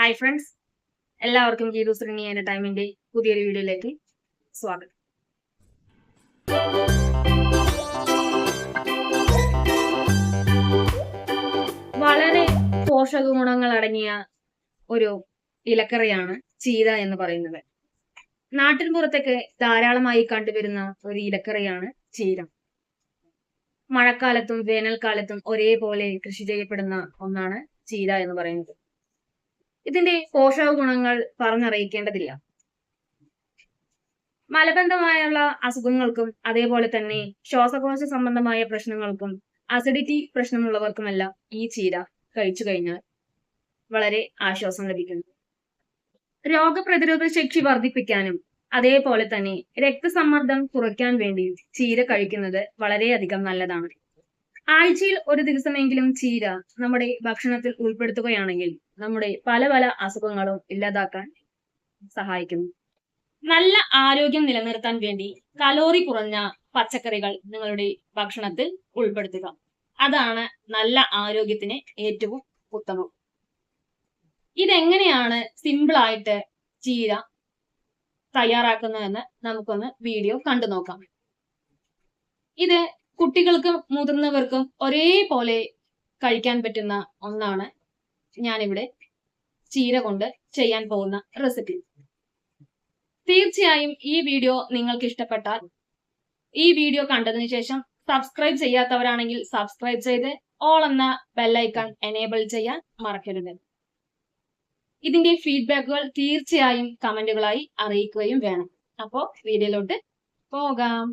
Hi friends എല്ലാവർക്കും Geethu Sreeni entertainment പുതിയൊരു വീഡിയോയിലേക്ക് സ്വാഗതം. വളരെ പോഷക ഗുണങ്ങൾ അടങ്ങിയ ഒരു ഇലക്കറിയാണ് ചീര എന്ന് പറയുന്നത്. നാട്ടിൻ പുറത്തൊക്കെ ധാരാളമായി കണ്ടുവരുന്ന ഒരു ഇലക്കറിയാണ് ചീര. മഴക്കാലത്തും വേനൽക്കാലത്തും ഒരേപോലെ കൃഷി ചെയ്യപ്പെടുന്ന ഒന്നാണ് ചീര എന്ന് പറയുന്നത്. ഇതിന്റെ പോഷക ഗുണങ്ങൾ പറഞ്ഞറിയിക്കേണ്ടതില്ല. മലബന്ധമായുള്ള അസുഖങ്ങൾക്കും അതേപോലെ തന്നെ ശ്വാസകോശ സംബന്ധമായ പ്രശ്നങ്ങൾക്കും അസിഡിറ്റി പ്രശ്നമുള്ളവർക്കുമെല്ലാം ഈ ചീര കഴിച്ചു കഴിഞ്ഞാൽ വളരെ ആശ്വാസം ലഭിക്കുന്നു. രോഗപ്രതിരോധ ശക്തി വർദ്ധിപ്പിക്കാനും അതേപോലെ തന്നെ രക്തസമ്മർദ്ദം കുറയ്ക്കാൻ വേണ്ടി ചീര കഴിക്കുന്നത് വളരെയധികം നല്ലതാണ്. ആഴ്ചയിൽ ഒരു ദിവസമെങ്കിലും ചീര നമ്മുടെ ഭക്ഷണത്തിൽ ഉൾപ്പെടുത്തുകയാണെങ്കിൽ നമ്മുടെ പല പല അസുഖങ്ങളും ഇല്ലാതാക്കാൻ സഹായിക്കുന്നു. നല്ല ആരോഗ്യം നിലനിർത്താൻ വേണ്ടി കലോറി കുറഞ്ഞ പച്ചക്കറികൾ നിങ്ങളുടെ ഭക്ഷണത്തിൽ ഉൾപ്പെടുത്തുക. അതാണ് നല്ല ആരോഗ്യത്തിന് ഏറ്റവും ഉത്തമം. ഇതെങ്ങനെയാണ് സിമ്പിൾ ആയിട്ട് ചീര തയ്യാറാക്കുന്നതെന്ന് നമുക്കൊന്ന് വീഡിയോ കണ്ടു നോക്കാം ഇത് കുട്ടികൾക്കും മുതിർന്നവർക്കും ഒരേപോലെ കഴിക്കാൻ പറ്റുന്ന ഒന്നാണ് ഞാനിവിടെ ചീര കൊണ്ട് ചെയ്യാൻ പോകുന്ന റെസിപ്പി തീർച്ചയായും ഈ വീഡിയോ നിങ്ങൾക്ക് ഇഷ്ടപ്പെട്ടാൽ ഈ വീഡിയോ കണ്ടതിന് ശേഷം സബ്സ്ക്രൈബ് ചെയ്യാത്തവരാണെങ്കിൽ സബ്സ്ക്രൈബ് ചെയ്ത് ഓൾ എന്ന ബെല്ലൈക്കൺ എനേബിൾ ചെയ്യാൻ മറക്കരുത്. ഇതിന്റെ ഫീഡ്ബാക്കുകൾ തീർച്ചയായും കമന്റുകളായി അറിയിക്കുകയും വേണം. അപ്പോൾ വീഡിയോയിലോട്ട് പോകാം.